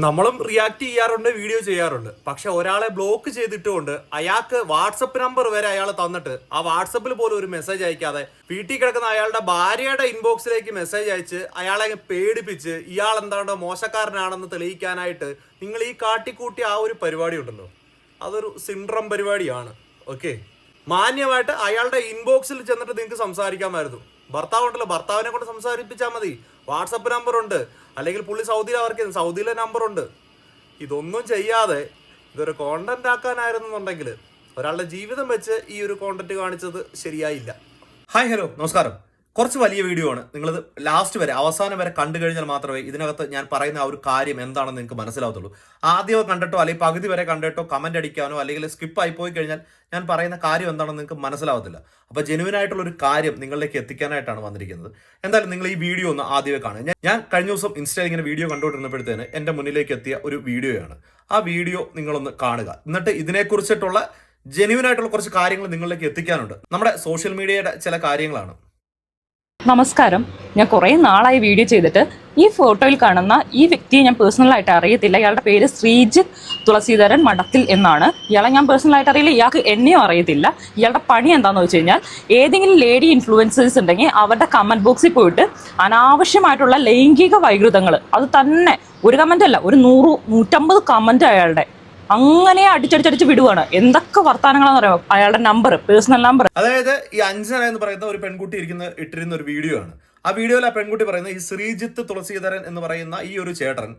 നമ്മളും റിയാക്ട് ചെയ്യാറുണ്ട് വീഡിയോ ചെയ്യാറുണ്ട്. പക്ഷെ ഒരാളെ ബ്ലോക്ക് ചെയ്തിട്ടുകൊണ്ട് അയാൾക്ക് വാട്സപ്പ് നമ്പർ വരെ അയാൾ തന്നിട്ട് ആ വാട്സപ്പിൽ പോലും ഒരു മെസ്സേജ് അയക്കാതെ വീട്ടിൽ കിടക്കുന്ന അയാളുടെ ഭാര്യയുടെ ഇൻബോക്സിലേക്ക് മെസ്സേജ് അയച്ച് അയാളെ പേടിപ്പിച്ച് ഇയാൾ എന്താണോ മോശക്കാരനാണെന്ന് തെളിയിക്കാനായിട്ട് നിങ്ങൾ ഈ കാട്ടിക്കൂട്ടി ആ ഒരു പരിപാടി ഉണ്ടല്ലോ. അതൊരു സിൻഡ്രം പരിപാടിയാണ്. ഓക്കെ മാന്യമായിട്ട് അയാളുടെ ഇൻബോക്സിൽ ചെന്നിട്ട് നിങ്ങൾക്ക് സംസാരിക്കാമായിരുന്നു. ഭർത്താവ് ഉണ്ടല്ലോ ഭർത്താവിനെ കൊണ്ട് സംസാരിപ്പിച്ചാൽ മതി. വാട്സപ്പ് നമ്പറുണ്ട്. അല്ലെങ്കിൽ പുള്ളി സൗദിയിൽ വർക്ക് ചെയ്യുന്നു സൗദിയിലെ നമ്പറുണ്ട്. ഇതൊന്നും ചെയ്യാതെ ഇതൊരു കോണ്ടന്റ് ആക്കാനായിരുന്നുണ്ടെങ്കിൽ ഒരാളുടെ ജീവിതം വെച്ച് ഈ ഒരു കോണ്ടന്റ് കാണിച്ചത് ശരിയായില്ല. ഹായ് ഹലോ നമസ്കാരം. കുറച്ച് വലിയ വീഡിയോ ആണ്. നിങ്ങളത് ലാസ്റ്റ് വരെ അവസാനം വരെ കണ്ടു കഴിഞ്ഞാൽ മാത്രമേ ഇതിനകത്ത് ഞാൻ പറയുന്ന ആ ഒരു കാര്യം എന്താണെന്ന് നിങ്ങൾക്ക് മനസ്സിലാവത്തുള്ളൂ. ആദ്യമോ കണ്ടിട്ടോ അല്ലെങ്കിൽ പകുതി വരെ കണ്ടിട്ടോ കമന്റ് അടിക്കാനോ അല്ലെങ്കിൽ സ്കിപ്പ് ആയി പോയി കഴിഞ്ഞാൽ ഞാൻ പറയുന്ന കാര്യം എന്താണെന്ന് നിങ്ങൾക്ക് മനസ്സിലാവത്തില്ല. അപ്പോൾ ജെനുവിൻ ആയിട്ടുള്ള ഒരു കാര്യം നിങ്ങളിലേക്ക് എത്തിക്കാനായിട്ടാണ് വന്നിരിക്കുന്നത്. എന്തായാലും നിങ്ങൾ ഈ വീഡിയോ ഒന്ന് ആദ്യമേ കാണുക. ഞാൻ- ഞാൻ കഴിഞ്ഞ ദിവസം ഇൻസ്റ്റയിൽ ഇങ്ങനെ വീഡിയോ കണ്ടുകൊണ്ടിരുന്നപ്പോഴത്തേന് എന്റെ മുന്നിലേക്ക് എത്തിയ ഒരു വീഡിയോയാണ് ആ വീഡിയോ നിങ്ങളൊന്ന് കാണുക. എന്നിട്ട് ഇതിനെക്കുറിച്ചിട്ടുള്ള ജെനുവിൻ ആയിട്ടുള്ള കുറച്ച് കാര്യങ്ങൾ നിങ്ങളിലേക്ക് എത്തിക്കാനുണ്ട്. നമ്മുടെ സോഷ്യൽ മീഡിയയുടെ ചില കാര്യങ്ങളാണ്. നമസ്കാരം. ഞാൻ കുറേ നാളായി വീഡിയോ ചെയ്തിട്ട് ഈ ഫോട്ടോയിൽ കാണുന്ന ഈ വ്യക്തിയെ ഞാൻ പേഴ്സണലായിട്ട് അറിയത്തില്ല. ഇയാളുടെ പേര് ശ്രീജിത്ത് തുളസീധരൻ മഠത്തിൽ എന്നാണ്. ഇയാളെ ഞാൻ പേഴ്സണലായിട്ട് അറിയില്ല. ഇയാൾക്ക് എന്നെയും അറിയത്തില്ല. ഇയാളുടെ പണി എന്താണെന്ന് വെച്ച് കഴിഞ്ഞാൽ ഏതെങ്കിലും ലേഡി ഇൻഫ്ലുവൻസേഴ്സ് ഉണ്ടെങ്കിൽ അവരുടെ കമന്റ് ബോക്സിൽ പോയിട്ട് അനാവശ്യമായിട്ടുള്ള ലൈംഗിക വൈകൃതങ്ങൾ അത് തന്നെ ഒരു കമന്റ് അല്ല ഒരു നൂറ് നൂറ്റമ്പത് കമന്റ് അയാളുടെ. അങ്ങനെ അടിച്ചടിച്ചടിച്ച് വിടുവാണ്. എന്തൊക്കെ വർത്തമാനങ്ങളാണെന്ന് പറയുമ്പോൾ അയാളുടെ നമ്പർ പേഴ്സണൽ നമ്പർ അതായത് ഈ അഞ്ജന എന്ന് പറയുന്ന ഒരു പെൺകുട്ടി ഇരിക്കുന്ന ഇട്ടിരുന്ന ഒരു വീഡിയോ ആണ്. ആ വീഡിയോയിൽ ആ പെൺകുട്ടി പറയുന്നത് ഈ ശ്രീജിത്ത് തുളസീധരൻ എന്ന് പറയുന്ന ഈ ഒരു ചേട്ടൻ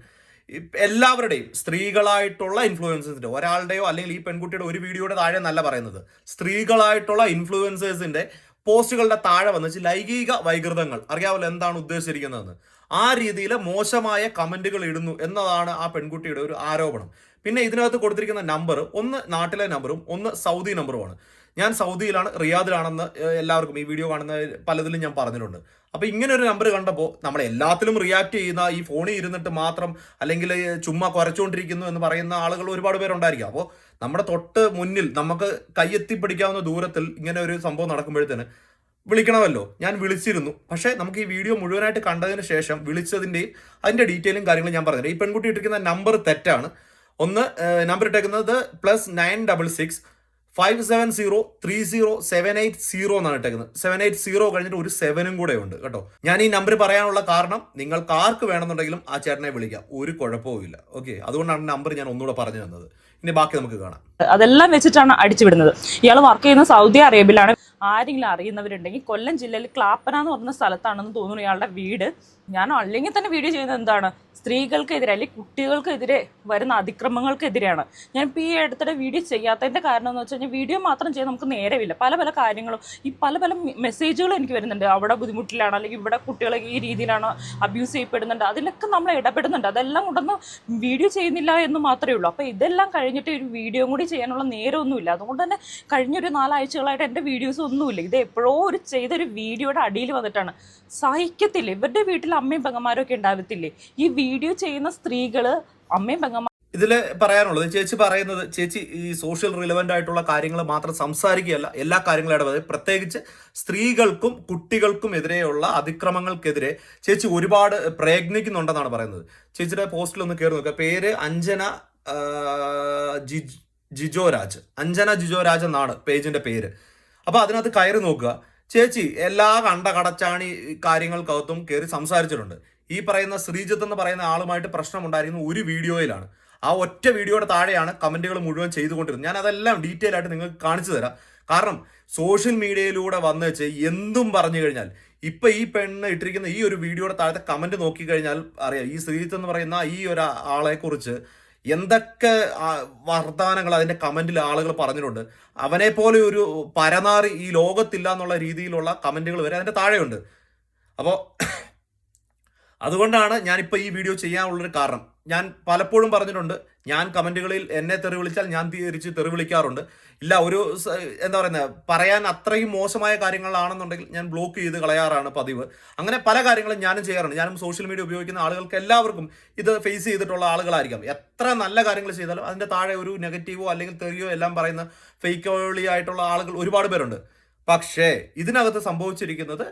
എല്ലാവരുടെയും സ്ത്രീകളായിട്ടുള്ള ഇൻഫ്ലുവൻസേഴ്സിന്റെ ഒരാളുടെയോ അല്ലെങ്കിൽ ഈ പെൺകുട്ടിയുടെ ഒരു വീഡിയോയുടെ താഴെ നല്ല പറയുന്നത്. സ്ത്രീകളായിട്ടുള്ള ഇൻഫ്ലുവൻസേഴ്സിന്റെ പോസ്റ്റുകളുടെ താഴെ വന്നിച്ച് ലൈംഗിക വൈകൃതങ്ങൾ. അറിയാമല്ലോ എന്താണ് ഉദ്ദേശിച്ചിരിക്കുന്നതെന്ന്. ആ രീതിയിൽ മോശമായ കമന്റുകൾ ഇടുന്നു എന്നതാണ് ആ പെൺകുട്ടിയുടെ ഒരു ആരോപണം. പിന്നെ ഇതിനകത്ത് കൊടുത്തിരിക്കുന്ന നമ്പർ ഒന്ന് നാട്ടിലെ നമ്പറും ഒന്ന് സൗദി നമ്പറുമാണ് ഞാൻ സൗദിയിലാണ് റിയാദിലാണെന്ന് എല്ലാവർക്കും ഈ വീഡിയോ കാണുന്ന പലതിലും ഞാൻ പറഞ്ഞിട്ടുണ്ട്. അപ്പോൾ ഇങ്ങനെ ഒരു നമ്പർ കണ്ടപ്പോൾ നമ്മൾ എല്ലാത്തിലും റിയാക്ട് ചെയ്യുന്ന ഈ ഫോണിൽ ഇരുന്നിട്ട് മാത്രം അല്ലെങ്കിൽ ചുമ്മാ കുറച്ചുകൊണ്ടിരിക്കുന്നു എന്ന് പറയുന്ന ആളുകൾ ഒരുപാട് പേരുണ്ടായിരിക്കും. അപ്പോൾ നമ്മുടെ തൊട്ട് മുന്നിൽ നമുക്ക് കയ്യെത്തിപ്പിടിക്കാവുന്ന ദൂരത്തിൽ ഇങ്ങനെ ഒരു സംഭവം നടക്കുമ്പോഴത്തേന് വിളിക്കണമല്ലോ. ഞാൻ വിളിച്ചിരുന്നു. പക്ഷേ നമുക്ക് ഈ വീഡിയോ മുഴുവനായിട്ട് കണ്ടതിന് ശേഷം വിളിച്ചതിന്റെയും അതിന്റെ ഡീറ്റെയിലും കാര്യങ്ങളും ഞാൻ പറഞ്ഞുതരാം. ഈ പെൺകുട്ടി ഇട്ടിരിക്കുന്ന നമ്പർ തെറ്റാണ്. ഒന്ന് നമ്പർ ഇട്ടേക്കുന്നത് plus nine double six five seven zero three zero seven eight zero എന്നാണ് ഇട്ടേക്കുന്നത്. സെവൻ എയ്റ്റ് സീറോ കഴിഞ്ഞിട്ട് ഒരു സെവനും കൂടെ ഉണ്ട് കേട്ടോ. ഞാൻ ഈ നമ്പർ പറയാനുള്ള കാരണം നിങ്ങൾക്ക് ആർക്ക് വേണമെന്നുണ്ടെങ്കിലും ആ ചേട്ടനെ വിളിക്കാം. ഒരു കുഴപ്പവുമില്ല ഓക്കെ അതുകൊണ്ടാണ് നമ്പർ ഞാൻ ഒന്നുകൂടെ പറഞ്ഞു തന്നത്. ഇനി ബാക്കി നമുക്ക് കാണാം. അതെല്ലാം വെച്ചിട്ടാണ് അടിച്ചുവിടുന്നത്. ഇയാൾ വർക്ക് ചെയ്യുന്ന സൗദി അറേബ്യയിലാണ്. ആരെങ്കിലും അറിയുന്നവരുണ്ടെങ്കിൽ കൊല്ലം ജില്ലയിൽ ക്ലാപ്പന എന്ന് പറഞ്ഞ സ്ഥലത്താണെന്ന് തോന്നുന്നു ഇയാളുടെ വീട്. ഞാൻ അല്ലെങ്കിൽ തന്നെ വീഡിയോ ചെയ്യുന്നത് എന്താണ്? സ്ത്രീകൾക്കെതിരെ അല്ലെങ്കിൽ കുട്ടികൾക്കെതിരെ വരുന്ന അതിക്രമങ്ങൾക്കെതിരെയാണ്. ഞാൻ ഇപ്പോൾ ഈ അടുത്തിടെ വീഡിയോ ചെയ്യാത്തതിന്റെ കാരണം എന്ന് വെച്ച് കഴിഞ്ഞാൽ വീഡിയോ മാത്രം ചെയ്യാൻ നമുക്ക് നേരമില്ല. പല പല കാര്യങ്ങളും ഈ പല പല മെസ്സേജുകളും എനിക്ക് വരുന്നുണ്ട്. അവിടെ ബുദ്ധിമുട്ടിലാണ് അല്ലെങ്കിൽ ഇവിടെ കുട്ടികളെ ഈ രീതിയിലാണ് അബ്യൂസ് ചെയ്യപ്പെടുന്നുണ്ട്. അതിലൊക്കെ നമ്മൾ ഇടപെടുന്നുണ്ട്. അതെല്ലാം കൊണ്ടൊന്നും വീഡിയോ ചെയ്യുന്നില്ല എന്ന് മാത്രമേ ഉള്ളൂ. അപ്പോൾ ഇതെല്ലാം കഴിഞ്ഞിട്ട് ഒരു വീഡിയോ കൂടി ചെയ്യാനുള്ള നേരമൊന്നുമില്ല. അതുകൊണ്ട് തന്നെ കഴിഞ്ഞൊരു നാലാഴ്ചകളായിട്ട് എന്റെ വീഡിയോസ് ഒന്നുമില്ല. ഇത് എപ്പോഴോ ഒരു ചെയ്തൊരു വീഡിയോയുടെ അടിയിൽ വന്നിട്ടാണ്. സഹിക്കത്തില്ല. ഇവരുടെ വീട്ടിൽ അമ്മയും പെങ്ങന്മാരൊക്കെ ഉണ്ടാവത്തില്ലേ? ഈ വീഡിയോ ചെയ്യുന്ന സ്ത്രീകൾ അമ്മയും പെങ്ങന്മാർ ഇതിൽ പറയാനുള്ളത് ചേച്ചി പറയുന്നത് ചേച്ചി ഈ സോഷ്യൽ റിലവന്റ് ആയിട്ടുള്ള കാര്യങ്ങൾ മാത്രം സംസാരിക്കുകയല്ല എല്ലാ കാര്യങ്ങളും ഇടപെടുന്നത് പ്രത്യേകിച്ച് സ്ത്രീകൾക്കും കുട്ടികൾക്കും എതിരെയുള്ള അതിക്രമങ്ങൾക്കെതിരെ ചേച്ചി ഒരുപാട് പ്രയത്നിക്കുന്നുണ്ടെന്നാണ് പറയുന്നത്. ചേച്ചിയുടെ പോസ്റ്റിൽ ഒന്ന് കയറി നോക്കുക പേര് അഞ്ജന ജിജോരാജ് ജിജോ രാജ് അഞ്ജന ജിജോ രാജ് എന്നാണ് പേജിന്റെ പേര്. അപ്പൊ അതിനകത്ത് കയറി നോക്കുക. ചേച്ചി എല്ലാ കണ്ട കടച്ചാണി കാര്യങ്ങൾക്കകത്തും കയറി സംസാരിച്ചിട്ടുണ്ട്. ഈ പറയുന്ന ശ്രീജിത്ത് എന്ന് പറയുന്ന ആളുമായിട്ട് പ്രശ്നമുണ്ടായിരിക്കുന്ന ഒരു വീഡിയോയിലാണ്. ആ ഒറ്റ വീഡിയോയുടെ താഴെയാണ് കമന്റുകൾ മുഴുവൻ ചെയ്തുകൊണ്ടിരുന്നത്. ഞാൻ അതെല്ലാം ഡീറ്റെയിൽ ആയിട്ട് നിങ്ങൾക്ക് കാണിച്ചു തരാം. കാരണം സോഷ്യൽ മീഡിയയിലൂടെ വന്നു വെച്ച് എന്തും പറഞ്ഞു കഴിഞ്ഞാൽ ഇപ്പൊ ഈ പെണ്ണ് ഇട്ടിരിക്കുന്ന ഈ ഒരു വീഡിയോയുടെ താഴത്തെ കമന്റ് നോക്കി കഴിഞ്ഞാൽ അറിയാം. ഈ ശ്രീജിത്ത് എന്ന് പറയുന്ന ഈ ഒരു ആളെ കുറിച്ച് എന്തൊക്കെ വർത്തമാനങ്ങൾ അതിന്റെ കമന്റിൽ ആളുകൾ പറഞ്ഞിട്ടുണ്ട്. അവനെ പോലെ ഒരു പരനാറി ഈ ലോകത്തില്ല എന്നുള്ള രീതിയിലുള്ള കമന്റുകൾ വരെ അതിന്റെ താഴെയുണ്ട്. അപ്പോൾ അതുകൊണ്ടാണ് ഞാനിപ്പോൾ ഈ വീഡിയോ ചെയ്യാനുള്ളൊരു കാരണം. ഞാൻ പലപ്പോഴും പറഞ്ഞിട്ടുണ്ട് ഞാൻ കമന്റുകളിൽ എന്നെ തെറി വിളിച്ചാൽ ഞാൻ തിരിച്ച് തെറി വിളിക്കാറുണ്ട്. ഇല്ല ഒരു എന്താ പറയുന്നത് പറയാൻ അത്രയും മോശമായ കാര്യങ്ങളാണെന്നുണ്ടെങ്കിൽ ഞാൻ ബ്ലോക്ക് ചെയ്ത് കളയാറാണ് പതിവ്. അങ്ങനെ പല കാര്യങ്ങളും ഞാനും ചെയ്യാറുണ്ട്. ഞാനും സോഷ്യൽ മീഡിയ ഉപയോഗിക്കുന്ന ആളുകൾക്ക് എല്ലാവർക്കും ഇത് ഫേസ് ചെയ്തിട്ടുള്ള ആളുകളായിരിക്കാം. എത്ര നല്ല കാര്യങ്ങൾ ചെയ്താലും അതിന്റെ താഴെ ഒരു നെഗറ്റീവോ അല്ലെങ്കിൽ തെറിയോ എല്ലാം പറയുന്ന ഫേക്കോളിയായിട്ടുള്ള ആയിട്ടുള്ള ആളുകൾ ഒരുപാട് പേരുണ്ട്. പക്ഷേ ഇതിനകത്ത് സംഭവിച്ചിരിക്കുന്നത്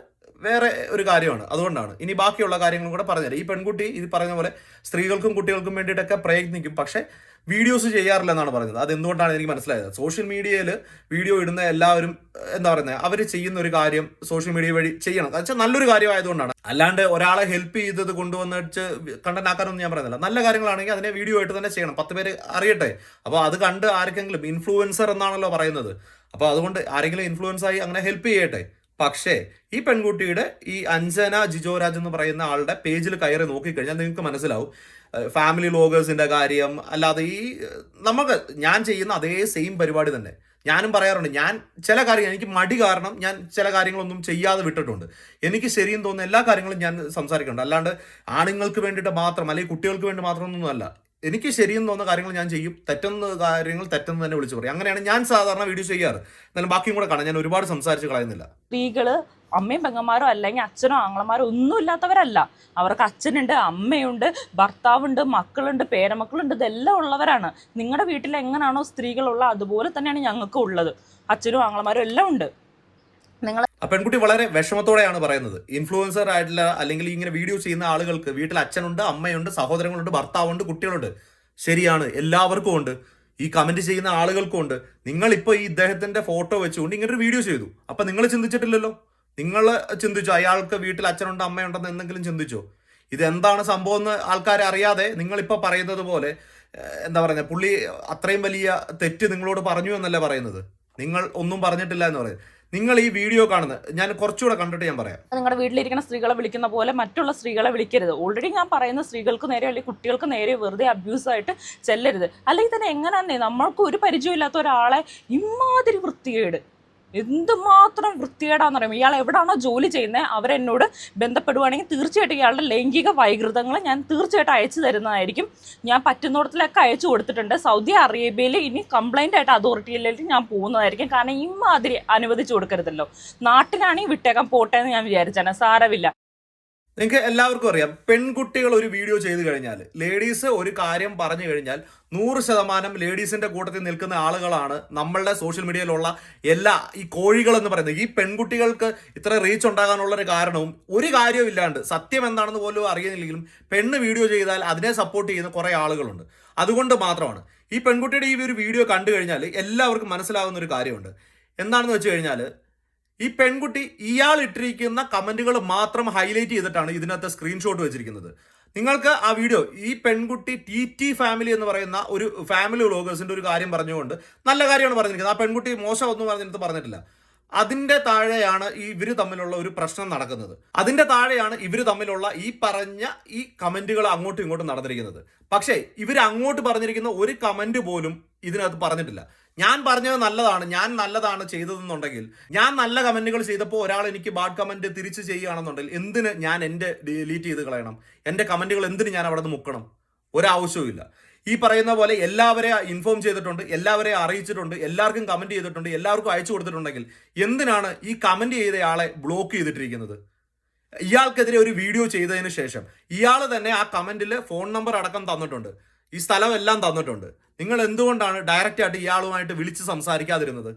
വേറെ ഒരു കാര്യമാണ്. അതുകൊണ്ടാണ്. ഇനി ബാക്കിയുള്ള കാര്യങ്ങളും കൂടെ പറഞ്ഞുതരാം. ഈ പെൺകുട്ടി ഇത് പറഞ്ഞ പോലെ സ്ത്രീകൾക്കും കുട്ടികൾക്കും വേണ്ടിയിട്ടൊക്കെ പ്രയത്നിക്കും. പക്ഷേ വീഡിയോസ് ചെയ്യാറില്ല എന്നാണ് പറഞ്ഞത്. അത് എന്തുകൊണ്ടാണ് എനിക്ക് മനസ്സിലായത്? സോഷ്യൽ മീഡിയയിൽ വീഡിയോ ഇടുന്ന എല്ലാവരും എന്താ പറയുന്നത് അവർ ചെയ്യുന്ന ഒരു കാര്യം സോഷ്യൽ മീഡിയ വഴി ചെയ്യണം. വെച്ചാൽ നല്ലൊരു കാര്യമായതുകൊണ്ടാണ്. അല്ലാണ്ട് ഒരാളെ ഹെൽപ്പ് ചെയ്തത് കൊണ്ടുവന്ന് വെച്ച് കണ്ടന്റ് ആക്കാനൊന്നും ഞാൻ പറയുന്നില്ല. നല്ല കാര്യങ്ങളാണെങ്കിൽ അതിനെ വീഡിയോ ആയിട്ട് തന്നെ ചെയ്യണം. പത്ത് പേര് അറിയട്ടെ. അപ്പോൾ അത് കണ്ട് ആർക്കെങ്കിലും ഇൻഫ്ലുവൻസർ എന്നാണല്ലോ പറയുന്നത്. അപ്പോൾ അതുകൊണ്ട് ആരെങ്കിലും ഇൻഫ്ലുവൻസ് ആയി അങ്ങനെ ഹെൽപ്പ് ചെയ്യട്ടെ. പക്ഷേ ഈ പെൺകുട്ടിയുടെ ഈ അഞ്ജന ജിജോരാജ് എന്ന് പറയുന്ന ആളുടെ പേജിൽ കയറി നോക്കിക്കഴിഞ്ഞാൽ നിങ്ങൾക്ക് മനസ്സിലാവും. ഫാമിലി ലോഗേഴ്സിന്റെ കാര്യം അല്ലാതെ ഈ നമുക്ക് ഞാൻ ചെയ്യുന്ന അതേ സെയിം പരിപാടി തന്നെ. ഞാനും പറയാറുണ്ട് ഞാൻ ചില കാര്യങ്ങൾ എനിക്ക് മടി കാരണം ഞാൻ ചില കാര്യങ്ങളൊന്നും ചെയ്യാതെ വിട്ടിട്ടുണ്ട്. എനിക്ക് ശരിയെന്ന് തോന്നുന്ന എല്ലാ കാര്യങ്ങളും ഞാൻ സംസാരിക്കുന്നുണ്ട്. അല്ലാണ്ട് ആണുങ്ങൾക്ക് വേണ്ടിയിട്ട് മാത്രം അല്ലെങ്കിൽ കുട്ടികൾക്ക് വേണ്ടി മാത്രം അല്ല. എനിക്ക് ശരിയെന്ന് തോന്നുന്ന കാര്യങ്ങൾ ഞാൻ ചെയ്യും. തെറ്റെന്ന് കാര്യങ്ങൾ തെറ്റെന്ന് തന്നെ വിളിച്ചു പറയും. അങ്ങനെയാണ് ഞാൻ സാധാരണ വീഡിയോ ചെയ്യാറ്. എന്നാലും ബാക്കിയും കൂടെ കാണാം. ഞാൻ ഒരുപാട് സംസാരിച്ച് കളയുന്നില്ല. സ്ത്രീകൾ അമ്മയും പെങ്ങന്മാരോ അല്ലെങ്കിൽ അച്ഛനോ ആങ്ങളമാരോ ഒന്നും ഇല്ലാത്തവരല്ല. അവർക്ക് അച്ഛനുണ്ട് അമ്മയുണ്ട് ഭർത്താവുണ്ട് മക്കളുണ്ട് പേരമക്കളുണ്ട്. ഇതെല്ലാം ഉള്ളവരാണ്. നിങ്ങളുടെ വീട്ടിൽ എങ്ങനെയാണോ സ്ത്രീകളുള്ള അതുപോലെ തന്നെയാണ് ഞങ്ങൾക്ക് ഉള്ളത്. അച്ഛനും ആങ്ങളമാരും എല്ലാം ഉണ്ട്. നിങ്ങൾ ആ പെൺകുട്ടി വളരെ വിഷമത്തോടെയാണ് പറയുന്നത്. ഇൻഫ്ലുവൻസർ ആയിട്ടുള്ള അല്ലെങ്കിൽ ഇങ്ങനെ വീഡിയോ ചെയ്യുന്ന ആളുകൾക്ക് വീട്ടിൽ അച്ഛനുണ്ട് അമ്മയുണ്ട് സഹോദരങ്ങളുണ്ട് ഭർത്താവുണ്ട് കുട്ടികളുണ്ട്. ശരിയാണ് എല്ലാവർക്കും ഉണ്ട്. ഈ കമന്റ് ചെയ്യുന്ന ആളുകൾക്കും ഉണ്ട്. നിങ്ങൾ ഇപ്പോൾ ഈ ഇദ്ദേഹത്തിന്റെ ഫോട്ടോ വെച്ചുകൊണ്ട് ഇങ്ങനൊരു വീഡിയോ ചെയ്തു. അപ്പൊ നിങ്ങൾ ചിന്തിച്ചിട്ടില്ലല്ലോ? നിങ്ങൾ ചിന്തിച്ചോ അയാൾക്ക് വീട്ടിൽ അച്ഛനുണ്ട് അമ്മയുണ്ടെന്ന് എന്തെങ്കിലും ചിന്തിച്ചോ? ഇതെന്താണ് സംഭവം എന്ന് ആൾക്കാരെ അറിയാതെ നിങ്ങളിപ്പോൾ പറയുന്നത് പോലെ എന്താ പറയുക പുള്ളി അത്രയും വലിയ തെറ്റ് നിങ്ങളോട് പറഞ്ഞു എന്നല്ല പറയുന്നത്? നിങ്ങൾ ഒന്നും പറഞ്ഞിട്ടില്ല എന്ന് പറയുന്നത്. നിങ്ങൾ ഈ വീഡിയോ കാണുന്നത് ഞാൻ കുറച്ചുകൂടെ കണ്ടിട്ട് ഞാൻ പറയാം. നിങ്ങളുടെ വീട്ടിലിരിക്കുന്ന സ്ത്രീകളെ വിളിക്കുന്ന പോലെ മറ്റുള്ള സ്ത്രീകളെ വിളിക്കരുത്. ഓൾറെഡി ഞാൻ പറയുന്ന സ്ത്രീകൾക്ക് നേരെ അല്ലെങ്കിൽ കുട്ടികൾക്ക് നേരെ വെറുതെ അബ്യൂസ് ആയിട്ട് ചെല്ലരുത്. അല്ലെങ്കിൽ തന്നെ എങ്ങനെയാന്നേ നമ്മൾക്ക് ഒരു പരിചയമില്ലാത്ത ഒരാളെ ഇമാതിരി വൃത്തികേട്. എന്തുമാത്രം വൃത്തികേടാന്ന് പറയുമ്പോൾ ഇയാൾ എവിടാണോ ജോലി ചെയ്യുന്നത് അവരെന്നോട് ബന്ധപ്പെടുവാണെങ്കിൽ തീർച്ചയായിട്ടും ഇയാളുടെ ലൈംഗിക വൈകൃതങ്ങൾ ഞാൻ തീർച്ചയായിട്ടും അയച്ചു തരുന്നതായിരിക്കും. ഞാൻ പറ്റുന്നിടത്തിലൊക്കെ അയച്ചു കൊടുത്തിട്ടുണ്ട്. സൗദി അറേബ്യയിൽ ഇനി കംപ്ലൈന്റ് ആയിട്ട് അതോറിറ്റിയിലേക്ക് ഞാൻ പോകുന്നതായിരിക്കും. കാരണം ഇമാതിരി അനുവദിച്ചു കൊടുക്കരുതല്ലോ. നാട്ടിലാണെങ്കിൽ വിട്ടേക്കാൻ പോട്ടെ എന്ന് ഞാൻ വിചാരിച്ചാണ് സാരമില്ല. നിങ്ങൾക്ക് എല്ലാവർക്കും അറിയാം പെൺകുട്ടികൾ ഒരു വീഡിയോ ചെയ്തു കഴിഞ്ഞാൽ ലേഡീസ് ഒരു കാര്യം പറഞ്ഞു കഴിഞ്ഞാൽ നൂറ് ശതമാനം ലേഡീസിന്റെ കൂട്ടത്തിൽ നിൽക്കുന്ന ആളുകളാണ് നമ്മളുടെ സോഷ്യൽ മീഡിയയിലുള്ള എല്ലാ ഈ കോഴികൾ എന്ന് പറയുന്നത്. ഈ പെൺകുട്ടികൾക്ക് ഇത്ര റീച്ച് ഉണ്ടാകാനുള്ള ഒരു കാരണവും ഒരു കാര്യവും ഇല്ലാണ്ട് സത്യം എന്താണെന്ന് പോലും അറിയുന്നില്ലെങ്കിലും പെണ്ണ് വീഡിയോ ചെയ്താൽ അതിനെ സപ്പോർട്ട് ചെയ്യുന്ന കുറേ ആളുകളുണ്ട്. അതുകൊണ്ട് മാത്രമാണ് ഈ പെൺകുട്ടിയുടെ ഈ ഒരു വീഡിയോ കണ്ടു കഴിഞ്ഞാൽ എല്ലാവർക്കും മനസ്സിലാവുന്ന ഒരു കാര്യമുണ്ട്. എന്താണെന്ന് വെച്ച് കഴിഞ്ഞാൽ ഈ പെൺകുട്ടി ഇയാൾ ഇട്ടിരിക്കുന്ന കമന്റുകൾ മാത്രം ഹൈലൈറ്റ് ചെയ്തിട്ടാണ് ഇതിനകത്ത് സ്ക്രീൻഷോട്ട് വെച്ചിരിക്കുന്നത്. നിങ്ങൾക്ക് ആ വീഡിയോ ഈ പെൺകുട്ടി ടി ടി ഫാമിലി എന്ന് പറയുന്ന ഒരു ഫാമിലി വ്ലോഗേഴ്സിന്റെ ഒരു കാര്യം പറഞ്ഞുകൊണ്ട് നല്ല കാര്യമാണ് പറഞ്ഞിരിക്കുന്നത്. ആ പെൺകുട്ടി മോശം ഒന്നും പറഞ്ഞിട്ട് പറഞ്ഞിട്ടില്ല. അതിന്റെ താഴെയാണ് ഈ ഇവർ തമ്മിലുള്ള ഒരു പ്രശ്നം നടക്കുന്നത്. അതിന്റെ താഴെയാണ് ഇവർ തമ്മിലുള്ള ഈ പറഞ്ഞ ഈ കമന്റുകൾ അങ്ങോട്ടും ഇങ്ങോട്ടും നടന്നിരിക്കുന്നത്. പക്ഷേ ഇവർ അങ്ങോട്ട് പറഞ്ഞിരിക്കുന്ന ഒരു കമന്റ് പോലും ഇതിനകത്ത് പറഞ്ഞിട്ടില്ല. ഞാൻ പറഞ്ഞത് നല്ലതാണ് ഞാൻ നല്ലതാണ് ചെയ്തതെന്നുണ്ടെങ്കിൽ ഞാൻ നല്ല കമന്റുകൾ ചെയ്തപ്പോൾ ഒരാൾ എനിക്ക് ബാഡ് കമന്റ് തിരിച്ച് ചെയ്യുകയാണെന്നുണ്ടെങ്കിൽ എന്തിന് ഞാൻ എന്റെ ഡിലീറ്റ് ചെയ്ത് കളയണം? എന്റെ കമന്റുകൾ എന്തിന് ഞാൻ അവിടെ നിന്ന് മുക്കണം? ഒരാവശ്യവും ഈ പറയുന്ന പോലെ എല്ലാവരെ ഇൻഫോം ചെയ്തിട്ടുണ്ട് എല്ലാവരെയും അറിയിച്ചിട്ടുണ്ട് എല്ലാവർക്കും കമന്റ് ചെയ്തിട്ടുണ്ട് എല്ലാവർക്കും അയച്ചു കൊടുത്തിട്ടുണ്ടെങ്കിൽ എന്തിനാണ് ഈ കമന്റ് ചെയ്തയാളെ ബ്ലോക്ക് ചെയ്തിട്ടിരിക്കുന്നത്? ഇയാൾക്കെതിരെ ഒരു വീഡിയോ ചെയ്തതിന് ശേഷം ഇയാൾ തന്നെ ആ കമന്റിൽ ഫോൺ നമ്പർ അടക്കം തന്നിട്ടുണ്ട്. ഈ സ്ഥലം എല്ലാം തന്നിട്ടുണ്ട്. നിങ്ങൾ എന്തുകൊണ്ടാണ് ഡയറക്റ്റ് ആയിട്ട് ഇയാളുമായിട്ട് വിളിച്ച് സംസാരിക്കാതിരുന്നത്?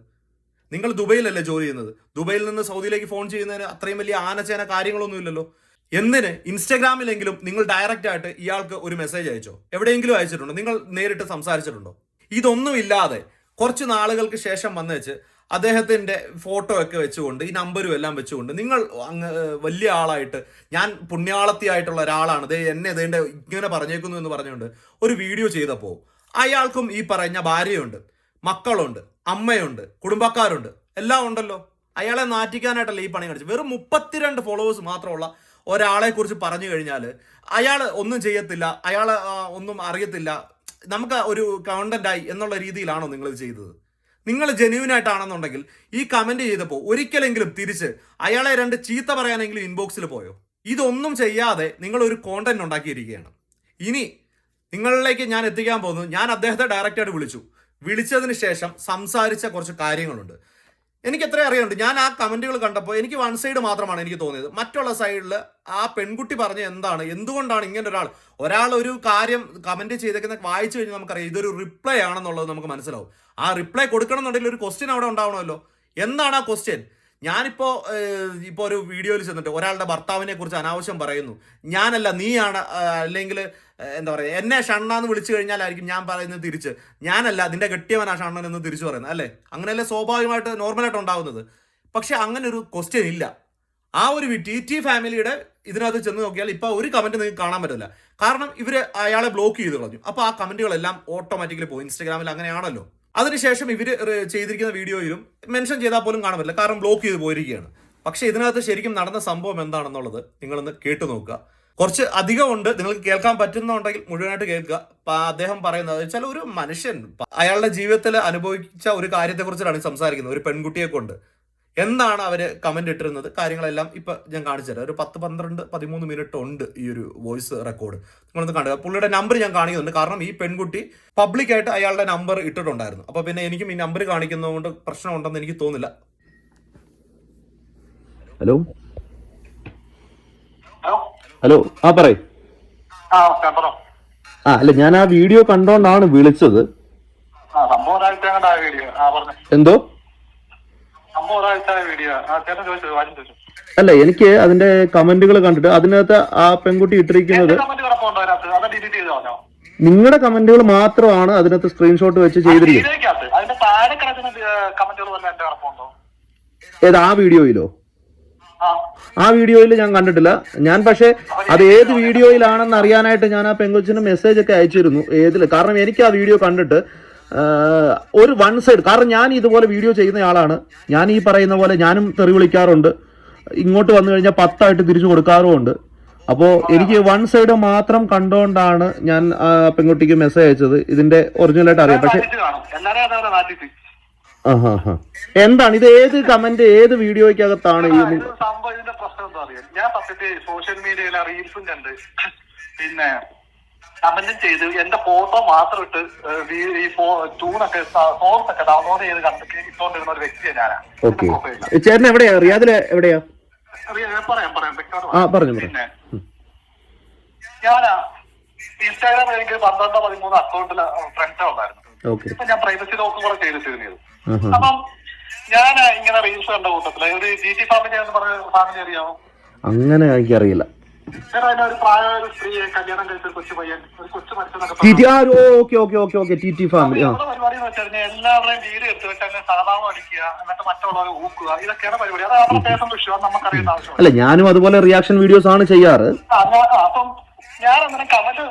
നിങ്ങൾ ദുബൈയിലല്ലേ ജോലി ചെയ്യുന്നത്? ദുബൈയിൽ നിന്ന് സൗദിയിലേക്ക് ഫോൺ ചെയ്യുന്നതിന് അത്രയും വലിയ ആനച്ചേന കാര്യങ്ങളൊന്നും ഇല്ലല്ലോ. എന്തിന്? ഇൻസ്റ്റഗ്രാമിലെങ്കിലും നിങ്ങൾ ഡയറക്റ്റ് ആയിട്ട് ഇയാൾക്ക് ഒരു മെസ്സേജ് അയച്ചോ? എവിടെയെങ്കിലും അയച്ചിട്ടുണ്ടോ? നിങ്ങൾ നേരിട്ട് സംസാരിച്ചിട്ടുണ്ടോ? ഇതൊന്നും ഇല്ലാതെ കുറച്ച് നാളുകൾക്ക് ശേഷം വന്ന് വെച്ച് അദ്ദേഹത്തിന്റെ ഫോട്ടോ ഒക്കെ വെച്ചുകൊണ്ട് ഈ നമ്പരും എല്ലാം വെച്ചുകൊണ്ട് നിങ്ങൾ അങ്ങ് വലിയ ആളായിട്ട് ഞാൻ പുണ്യാളത്തിയായിട്ടുള്ള ഒരാളാണ്. ദേ എന്നെ ഇതേണ്ട ഇങ്ങനെ പറഞ്ഞേക്കുന്നു എന്ന് പറഞ്ഞുകൊണ്ട് ഒരു വീഡിയോ ചെയ്തപ്പോൾ അയാൾക്കും ഈ പറഞ്ഞ ഭാര്യയുണ്ട് മക്കളുണ്ട് അമ്മയുണ്ട് കുടുംബക്കാരുണ്ട് എല്ലാം ഉണ്ടല്ലോ. അയാളെ നാറ്റിക്കാനായിട്ടല്ല ഈ പണി കാണിച്ചത്? വെറും മുപ്പത്തിരണ്ട് ഫോളോവേഴ്സ് മാത്രമുള്ള ഒരാളെക്കുറിച്ച് പറഞ്ഞു കഴിഞ്ഞാൽ അയാൾ ഒന്നും ചെയ്യത്തില്ല അയാൾ ഒന്നും അറിയത്തില്ല. നമുക്ക് ഒരു കണ്ടന്റ് എന്നുള്ള രീതിയിലാണോ നിങ്ങളിത് ചെയ്തത്? നിങ്ങൾ ജെന്യൂൻ ആയിട്ടാണെന്നുണ്ടെങ്കിൽ ഈ കമന്റ് ചെയ്തപ്പോൾ ഒരിക്കലെങ്കിലും തിരിച്ച് അയാളെ രണ്ട് ചീത്ത പറയാനെങ്കിലും ഇൻബോക്സിൽ പോയോ? ഇതൊന്നും ചെയ്യാതെ നിങ്ങൾ ഒരു കോണ്ടന്റ് ഉണ്ടാക്കിയിരിക്കുകയാണ്. ഇനി നിങ്ങളിലേക്ക് ഞാൻ എത്തിക്കാൻ പോകുന്നത് ഞാൻ അദ്ദേഹത്തെ ഡയറക്റ്റായിട്ട് വിളിച്ചു. വിളിച്ചതിന് ശേഷം സംസാരിച്ച കുറച്ച് കാര്യങ്ങളുണ്ട്. എനിക്ക് എത്ര അറിയാനുണ്ട്. ഞാൻ ആ കമന്റുകൾ കണ്ടപ്പോൾ എനിക്ക് വൺ സൈഡ് മാത്രമാണ് എനിക്ക് തോന്നിയത്. മറ്റുള്ള സൈഡിൽ ആ പെൺകുട്ടി പറഞ്ഞ എന്താണ് എന്തുകൊണ്ടാണ് ഇങ്ങനെ ഒരാൾ ഒരാൾ ഒരു കാര്യം കമന്റ് ചെയ്തേക്കുന്ന വായിച്ചു കഴിഞ്ഞാൽ നമുക്കറിയാം ഇതൊരു റിപ്ലൈ ആണെന്നുള്ളത് നമുക്ക് മനസ്സിലാവും. ആ റിപ്ലൈ കൊടുക്കണം എന്നുണ്ടെങ്കിൽ ഒരു ക്വസ്റ്റ്യൻ അവിടെ ഉണ്ടാവണമല്ലോ. എന്താണ് ആ ക്വസ്റ്റ്യൻ ഞാനിപ്പോൾ ഇപ്പോൾ ഇപ്പോ ഒരു വീഡിയോയിൽ ചെന്നിട്ട് ഒരാളുടെ ഭർത്താവിനെ കുറിച്ച് അനാവശ്യം പറയുന്നു. ഞാനല്ല നീയാണ് അല്ലെങ്കിൽ എന്താ പറയുക എന്നെ ഷണ്ണാന്ന് വിളിച്ചു കഴിഞ്ഞാലായിരിക്കും ഞാൻ പറയുന്നത് തിരിച്ച്. ഞാനല്ല അതിന്റെ കെട്ടിയവനാ ഷണ്ണൻ എന്ന് തിരിച്ചു പറയുന്നത് അല്ലേ? അങ്ങനെയല്ലേ സ്വാഭാവികമായിട്ട് നോർമലായിട്ട് ഉണ്ടാകുന്നത് പക്ഷെ അങ്ങനെ ഒരു ക്വസ്റ്റ്യൻ ഇല്ല. ആ ഒരു ടി ടി ഫാമിലിയുടെ ഇതിനകത്ത് ചെന്ന് നോക്കിയാൽ ഇപ്പോൾ ഒരു കമന്റ് നിങ്ങൾക്ക് കാണാൻ പറ്റില്ല കാരണം ഇവർ അയാളെ ബ്ലോക്ക് ചെയ്ത് കളഞ്ഞു. അപ്പോൾ ആ കമന്റുകളെല്ലാം ഓട്ടോമാറ്റിക്കലി പോകും ഇൻസ്റ്റാഗ്രാമിൽ അങ്ങനെയാണല്ലോ. അതിനുശേഷം ഇവർ ചെയ്തിരിക്കുന്ന വീഡിയോയിലും മെൻഷൻ ചെയ്താൽ പോലും കാണാൻ പറ്റില്ല. കാരണം ബ്ലോക്ക് ചെയ്ത് പോയിരിക്കുകയാണ്. പക്ഷേ ഇതിനകത്ത് ശരിക്കും നടന്ന സംഭവം എന്താണെന്നുള്ളത് നിങ്ങളൊന്ന് കേട്ടു നോക്കുക. കുറച്ച് അധികം ഉണ്ട്. നിങ്ങൾക്ക് കേൾക്കാൻ പറ്റുന്നുണ്ടെങ്കിൽ മുഴുവനായിട്ട് കേൾക്കുക. അദ്ദേഹം പറയുന്നത് വെച്ചാൽ ഒരു മനുഷ്യൻ അയാളുടെ ജീവിതത്തിൽ അനുഭവിച്ച ഒരു കാര്യത്തെക്കുറിച്ചാണ് സംസാരിക്കുന്നത്. ഒരു പെൺകുട്ടിയെ കൊണ്ട്. എന്താണ് അവർ കമന്റ് ഇട്ടിരുന്നത്. കാര്യങ്ങളെല്ലാം ഇപ്പൊ ഞാൻ കാണിച്ചു തരാം. ഒരു പത്ത് പന്ത്രണ്ട് പതിമൂന്ന് മിനിറ്റ് ഉണ്ട് ഈ ഒരു വോയിസ് റെക്കോർഡ് നിങ്ങളൊന്ന് കാണുക പുള്ളിയുടെ നമ്പർ ഞാൻ കാണിക്കുന്നുണ്ട്. കാരണം ഈ പെൺകുട്ടി പബ്ലിക്കായിട്ട് അയാളുടെ നമ്പർ ഇട്ടിട്ടുണ്ടായിരുന്നു. അപ്പൊ പിന്നെ എനിക്കും ഈ നമ്പർ കാണിക്കുന്നതുകൊണ്ട് പ്രശ്നമുണ്ടെന്ന് എനിക്ക് തോന്നുന്നില്ല. ഹലോ ഹലോ ആ പറയ്. ആ അല്ല ഞാൻ ആ വീഡിയോ കണ്ടോണ്ടാണ് വിളിച്ചത്. എന്തോ? അല്ല എനിക്ക് അതിന്റെ കമന്റുകൾ കണ്ടിട്ട് അതിനകത്ത് ആ പെൺകുട്ടി ഇട്ടിരിക്കുന്നത് നിങ്ങളുടെ കമന്റുകൾ മാത്രമാണ് അതിനകത്ത് സ്ക്രീൻഷോട്ട് വെച്ച് ചെയ്തിരിക്കുന്നത്. ഏത് ആ വീഡിയോയിലോ? ആ വീഡിയോയിൽ ഞാൻ കണ്ടിട്ടില്ല. ഞാൻ പക്ഷേ അത് ഏത് വീഡിയോയിലാണെന്ന് അറിയാനായിട്ട് ഞാൻ ആ പെങ്കൊച്ചിന് മെസ്സേജ് ഒക്കെ അയച്ചിരുന്നു. ഏതിൽ? കാരണം എനിക്ക് ആ വീഡിയോ കണ്ടിട്ട് ഒരു വൺ സൈഡ് കാരണം ഞാൻ ഇതുപോലെ വീഡിയോ ചെയ്യുന്ന ആളാണ്. ഞാൻ ഈ പറയുന്ന പോലെ ഞാനും തെറി വിളിക്കാറുണ്ട്. ഇങ്ങോട്ട് വന്നു കഴിഞ്ഞാൽ പത്തായിട്ട് തിരിച്ചു കൊടുക്കാറുമുണ്ട് അപ്പോൾ എനിക്ക് വൺ സൈഡ് മാത്രം കണ്ടുകൊണ്ടാണ് ഞാൻ പെൺകുട്ടിക്ക് മെസ്സേജ് അയച്ചത്. ഇതിന്റെ ഒറിജിനലായിട്ട് അറിയാം. പക്ഷെ എന്താണ്? ഇത് ഏത് കമന്റ് ഏത് വീഡിയോയ്ക്കകത്താണ് ഈ അറിയാം ഞാൻ സത്യത്തിൽ സോഷ്യൽ മീഡിയയിലെ റീൽസും കണ്ട്. പിന്നെ കമന്റും ചെയ്ത് എന്റെ ഫോട്ടോ മാത്രം ഇട്ട് ഈ- ട്യൂണൊക്കെ സോങ്സ് ഒക്കെ ഡൗൺലോഡ് ചെയ്ത് കണ്ട് ഇട്ടോണ്ടിരുന്ന ഒരു വ്യക്തിയാണ് ഞാനാ. ചേട്ടൻ എവിടെയാ? റിയാദിൽ എവിടെയാ? പറയാം പറയാം. പിന്നെ ഞാനാ ഇൻസ്റ്റാഗ്രാം എനിക്ക് പന്ത്രണ്ടോ പതിമൂന്നോ അക്കൗണ്ടിൽ ഫ്രണ്ട്സേ ഉണ്ടായിരുന്നു. ഇപ്പൊ ഞാൻ പ്രൈവസി ലോക്ക് കൂടെ ചെയ്തിട്ടിരുന്നത്. അപ്പം ഞാൻ ഇങ്ങനെ റീൽസ് കണ്ട കൂട്ടത്തിൽ. ഒരു ജി ടി ഫാമിലി എന്ന് പറഞ്ഞ ഫാമിലി അറിയാമോ അങ്ങനെ എനിക്കറിയില്ല. Okay okay okay okay T T family ആ. നമ്മുടെ പരിപാടി എന്ന് വെച്ചാൽ എല്ലാവരുടെയും വീട് എടുത്ത് വെച്ച് അങ്ങനെ സാധാരണ അടിക്കുക എന്നിട്ട് മറ്റുള്ളവരെ ഊക്കുക ഇതൊക്കെയാണ് പരിപാടി. അത് വിഷയം നമുക്കറിയേണ്ട അല്ല ഞാനും അതുപോലെ റിയാക്ഷൻ വീഡിയോസ് ആണ് ചെയ്യാറ്. ഞാൻ- ആ, അപ്പം ഞാൻ അങ്ങനെ കമന്റ്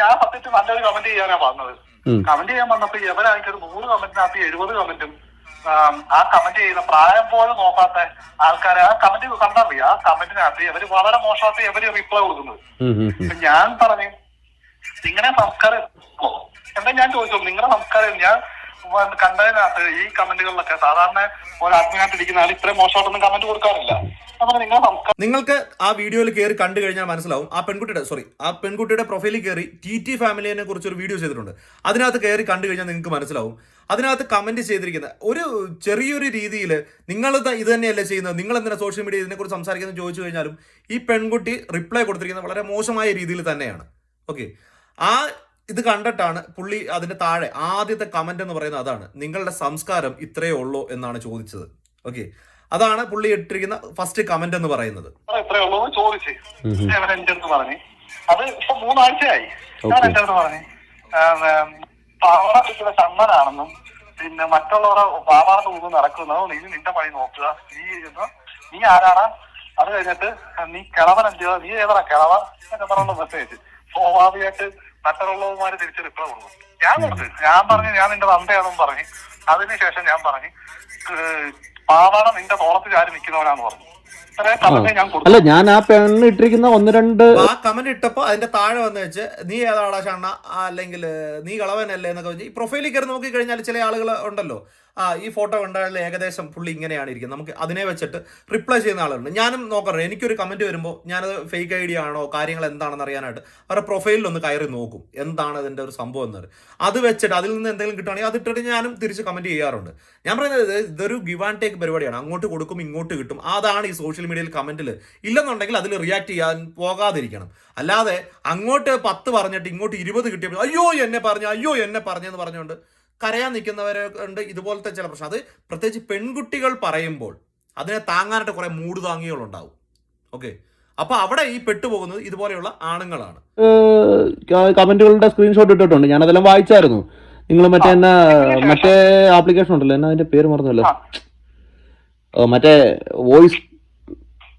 ഞാൻ സത്യത്തിൽ നല്ലൊരു കമന്റ് ചെയ്യാനാ വന്നത്. കമന്റ് ചെയ്യാൻ വന്നപ്പോ എവരായിട്ട് നൂറ് കമന്റിനകത്ത് എഴുപത് കമന്റും ആ കമന്റ് ചെയ്യുന്ന പ്രായം പോലും നോക്കാത്ത ആൾക്കാരെ ആ കമന്റ് കണ്ടറിയാം. ആ കമന്റിനകത്ത് ഇവർ വളരെ മോശമായിട്ട് ഇവർ റിപ്ലൈ കൊടുക്കുന്നത്. ഞാൻ പറഞ്ഞു നിങ്ങളുടെ സംസ്കാരം എന്താ ഞാൻ ചോദിച്ചു നിങ്ങളുടെ സംസ്കാരം ഞാൻ കണ്ടതിനകത്ത് ഈ കമന്റുകളിലൊക്കെ സാധാരണ ഒരു ആത്മീയമായിട്ട് ഇരിക്കുന്ന ആൾ ഇത്രയും മോശമായിട്ടൊന്നും കമന്റ് കൊടുക്കാറില്ല. നിങ്ങൾക്ക് ആ വീഡിയോയിൽ കയറി കണ്ടു കഴിഞ്ഞാൽ മനസ്സിലാവും. ആ പെൺകുട്ടിയുടെ സോറി ആ പെൺകുട്ടിയുടെ പ്രൊഫൈലിൽ കയറി ടി ടി ഫാമിലിനെ കുറിച്ച് ഒരു വീഡിയോ ചെയ്തിട്ടുണ്ട്. അതിനകത്ത് കയറി കണ്ടു കഴിഞ്ഞാൽ നിങ്ങൾക്ക് മനസ്സിലാവും. അതിനകത്ത് കമന്റ് ചെയ്തിരിക്കുന്ന ഒരു ചെറിയൊരു രീതിയിൽ നിങ്ങൾ ഇത് തന്നെയല്ലേ ചെയ്യുന്നത്? നിങ്ങൾ എന്തിനാ സോഷ്യൽ മീഡിയ ഇതിനെക്കുറിച്ച് സംസാരിക്കുന്നത് ചോദിച്ചു കഴിഞ്ഞാലും ഈ പെൺകുട്ടി റിപ്ലൈ കൊടുത്തിരിക്കുന്നത് വളരെ മോശമായ രീതിയിൽ തന്നെയാണ്. ഓക്കെ ആ ഇത് കണ്ടിട്ടാണ് പുള്ളി അതിന്റെ താഴെ ആദ്യത്തെ കമന്റ് എന്ന് പറയുന്നത് അതാണ്. നിങ്ങളുടെ സംസ്കാരം ഇത്രയേ ഉള്ളൂ എന്നാണ് ചോദിച്ചത്. ഓക്കെ അതാണ് പുള്ളി ഇട്ടിരിക്കുന്ന ഫസ്റ്റ് കമന്റ് എന്ന് പറയുന്നത്. അത് ഇപ്പൊ മൂന്നാഴ്ചയായി. ഞാൻ. എന്റെ അടുത്ത് പറഞ്ഞു. പാവാട കിട്ടുന്ന ചന്ദനാണെന്നും പിന്നെ മറ്റുള്ളവരെ പാവാട തൂക്ക് നടക്കുന്നതോ നീ നിന്റെ പണി നോക്കുക. നീ ഇരുന്ന് നീ ആരാണ് അത് കഴിഞ്ഞിട്ട് നീ കിളവൻ എന്തിയോ നീ ഏതാ കിളവ? എന്നൊക്കെ പറഞ്ഞ മെസ്സേജ് സ്വാഭാവികമായിട്ട് മറ്റുള്ളവന്മാര് തിരിച്ച് റിപ്ലൈ കൊടുക്കും. ഞാൻ കൊടുത്തു. ഞാൻ പറഞ്ഞു ഞാൻ നിന്റെ തന്തയാണെന്ന് പറഞ്ഞു. അതിനുശേഷം ഞാൻ പറഞ്ഞു പാവാട നിന്റെ തോളത്തിൽ ആര് നിൽക്കുന്നവനാന്ന് പറഞ്ഞു. അല്ല ഞാൻ ആ പെണ്ണ് ഇട്ടിരിക്കുന്ന ഒന്ന് രണ്ട് ആ കമന്റ് ഇട്ടപ്പോ അതിന്റെ താഴെ വന്ന് വെച്ച് നീ ഏതാളാ ഷണ്ണ? അല്ലെങ്കിൽ നീ കളവനല്ലേ? എന്നൊക്കെ വെച്ച് ഈ പ്രൊഫൈലിൽ കയറി നോക്കി കഴിഞ്ഞാൽ ചില ആളുകൾ ഉണ്ടല്ലോ. ഈ ഫോട്ടോ കണ്ടാൽ ഏകദേശം പുള്ളി ഇങ്ങനെയാണ് ഇരിക്കുന്നത് നമുക്ക് അതിനെ വെച്ചിട്ട് റിപ്ലൈ ചെയ്യുന്ന ആളുണ്ട് ഞാനും നോക്കാറുണ്ട് എനിക്കൊരു കമന്റ് വരുമ്പോൾ ഞാനത് ഫേക്ക് ഐ ഡി ആണോ കാര്യങ്ങൾ എന്താണെന്ന് അറിയാനായിട്ട് അവരുടെ പ്രൊഫൈലിൽ ഒന്ന് കയറി നോക്കും. എന്താണ് അതിന്റെ ഒരു സംഭവം എന്നത് അത് വെച്ചിട്ട് അതിൽ നിന്ന് എന്തെങ്കിലും കിട്ടുകയാണെങ്കിൽ അത് ഇട്ടിട്ട് ഞാനും തിരിച്ച് കമന്റ് ചെയ്യാറുണ്ട്. ഞാൻ പറയുന്നത് ഇതൊരു ഗിവ് ആൻഡ് ടേക്ക് പരിപാടിയാണ്. അങ്ങോട്ട് കൊടുക്കും ഇങ്ങോട്ട് കിട്ടും. അതാണ് ഈ സോഷ്യൽ മീഡിയയിൽ കമന്റിൽ ഇല്ലെന്നുണ്ടെങ്കിൽ അതിൽ റിയാക്ട് ചെയ്യാൻ പോകാതിരിക്കണം. അല്ലാതെ അങ്ങോട്ട് പത്ത് പറഞ്ഞിട്ട് ഇങ്ങോട്ട് ഇരുപത് കിട്ടിയപ്പോൾ അയ്യോ എന്നെ പറഞ്ഞു അയ്യോ എന്നെ പറഞ്ഞെന്ന് പറഞ്ഞുകൊണ്ട് കരയാൻ നിൽക്കുന്നവരെ ഉണ്ട് ഇതുപോലത്തെ ചില പ്രശ്നം. അത് പ്രത്യേകിച്ച് പെൺകുട്ടികൾ പറയുമ്പോൾ അതിനെ താങ്ങാനായിട്ട് കുറെ മൂട് താങ്ങികളുണ്ടാവും. ഓക്കെ? അപ്പൊ അവിടെ ഈ പെട്ടുപോകുന്നത് ഇതുപോലെയുള്ള ആണുങ്ങളാണ്. കമന്റുകളുടെ സ്ക്രീൻഷോട്ട് ഇട്ടിട്ടുണ്ട്. ഞാൻ അതെല്ലാം വായിച്ചായിരുന്നു. നിങ്ങൾ മറ്റേ എന്നാ മറ്റേ ആപ്ലിക്കേഷൻ ഉണ്ടല്ലോ എന്നാ അതിന്റെ പേര് മറന്നല്ലോ. ഓ, മറ്റേ വോയിസ്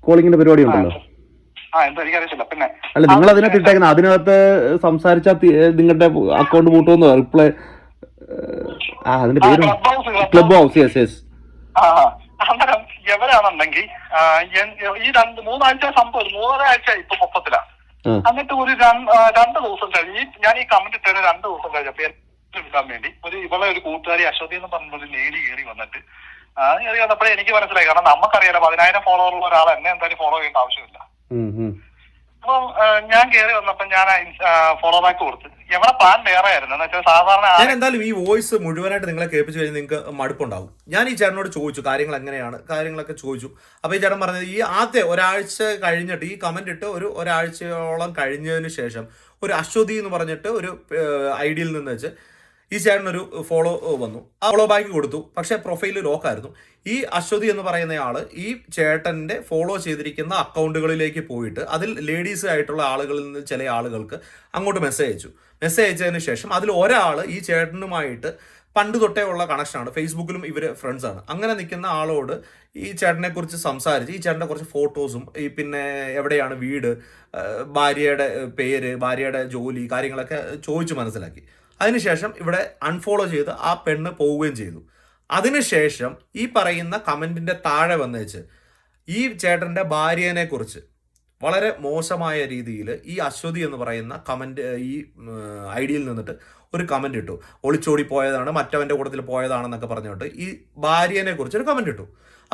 കോളിങ്ങിന്റെ പരിപാടി ഉണ്ടല്ലോ. ആ എന്താ പിന്നെ അല്ല നിങ്ങൾ അതിനകത്ത് ഇട്ടേക്കുന്ന അതിനകത്ത് സംസാരിച്ചാൽ നിങ്ങളുടെ അക്കൗണ്ട് പൂട്ടുമെന്ന് റിപ്ലൈ ആ അതിന്റെ പേര് ക്ലബ് ഹൗസ് യെസ് യെസ്. അന്നേരം എവരാണെന്നുണ്ടെങ്കിൽ ഈ രണ്ട് മൂന്നാഴ്ച സംഭവം മൂന്നര ആഴ്ച ഇപ്പൊ മൊത്തത്തിലാണ്. എന്നിട്ട് ഒരു രണ്ട് ദിവസം കഴിഞ്ഞ് ഞാൻ ഈ കമന്റ് ഇട്ടതിന് രണ്ട് ദിവസം കഴിഞ്ഞപ്പോ എടുക്കാൻ വേണ്ടി ഒരു ഇവളെ ഒരു കൂട്ടുകാരി അശ്വതി എന്ന് പറഞ്ഞ ഒരു ലേഡി കയറി വന്നിട്ട് കയറി വന്നപ്പോഴേ എനിക്ക് മനസ്സിലായി. കാരണം നമുക്കറിയാലോ പതിനായിരം ഫോളോവർ ഉള്ള ഒരാൾ എന്നെ എന്തായാലും ഫോളോ ചെയ്യേണ്ട ആവശ്യമില്ല. അപ്പം ഞാൻ കയറി വന്നപ്പോ ഞാൻ ഫോളോ ബാക്ക് കൊടുത്ത്. എവിടെ പ്ലാൻ വേറെ ആയിരുന്നു. എന്ന് വെച്ചാൽ സാധാരണ ഞാൻ എന്തായാലും ഈ വോയിസ് മുഴുവനായിട്ട് നിങ്ങളെ കേൾപ്പിച്ചു കഴിഞ്ഞാൽ നിങ്ങൾക്ക് മടുപ്പുണ്ടാവും. ഞാൻ ഈ ചേട്ടനോട് ചോദിച്ചു കാര്യങ്ങൾ എങ്ങനെയാണ്? കാര്യങ്ങളൊക്കെ ചോദിച്ചു. അപ്പോൾ ഈ ചേട്ടൻ പറഞ്ഞത് ഈ ആദ്യ ഒരാഴ്ച കഴിഞ്ഞിട്ട് ഈ കമന്റ് ഇട്ട് ഒരു ഒരാഴ്ചയോളം കഴിഞ്ഞതിന് ശേഷം ഒരു അശ്വതി എന്ന് പറഞ്ഞിട്ട് ഒരു ഐഡിയയിൽ നിന്ന് വെച്ച് ഈ ചേട്ടനൊരു ഫോളോ വന്നു. ആ ഫോളോ ബാക്ക് കൊടുത്തു. പക്ഷേ പ്രൊഫൈൽ ലോക്കായിരുന്നു ഈ അശ്വതി എന്ന് പറയുന്ന ആൾ ഈ ചേട്ടന്റെ ഫോളോ ചെയ്തിരിക്കുന്ന അക്കൗണ്ടുകളിലേക്ക് പോയിട്ട് അതിൽ ലേഡീസ് ആയിട്ടുള്ള ആളുകളിൽ നിന്ന് ചില ആളുകൾക്ക് അങ്ങോട്ട് മെസ്സേജ് അയച്ചു. മെസ്സേജ് അയച്ചതിന് ശേഷം അതിൽ ഒരാൾ ഈ ചേട്ടനുമായിട്ട് പണ്ട് തൊട്ടേ ഉള്ള കണക്ഷനാണ് ഫേസ്ബുക്കിലും ഇവർ ഫ്രണ്ട്സാണ് അങ്ങനെ നിൽക്കുന്ന ആളോട് ഈ ചേട്ടനെ കുറിച്ച് സംസാരിച്ച് ഈ ചേട്ടന്റെ കുറച്ച് ഫോട്ടോസും ഈ പിന്നെ എവിടെയാണ് വീട് ഭാര്യയുടെ പേര് ഭാര്യയുടെ ജോലി കാര്യങ്ങളൊക്കെ ചോദിച്ചു മനസ്സിലാക്കി. അതിനുശേഷം ഇവിടെ അൺഫോളോ ചെയ്ത് ആ പെണ്ണ് പോവുകയും ചെയ്തു. അതിനുശേഷം ഈ പറയുന്ന കമന്റിന്റെ താഴെ വന്നേച്ച് ഈ ചേട്ടന്റെ ഭാര്യനെ കുറിച്ച് വളരെ മോശമായ രീതിയിൽ ഈ അശ്വതി എന്ന് പറയുന്ന കമന്റ് ഈ ഐ ഡിയിൽ നിന്നിട്ട് ഒരു കമന്റ് ഇട്ടു. ഒളിച്ചോടി പോയതാണ് മറ്റവന്റെ കൂട്ടത്തിൽ പോയതാണെന്നൊക്കെ പറഞ്ഞുകൊണ്ട് ഈ ഭാര്യനെ ഒരു കമന്റ് ഇട്ടു.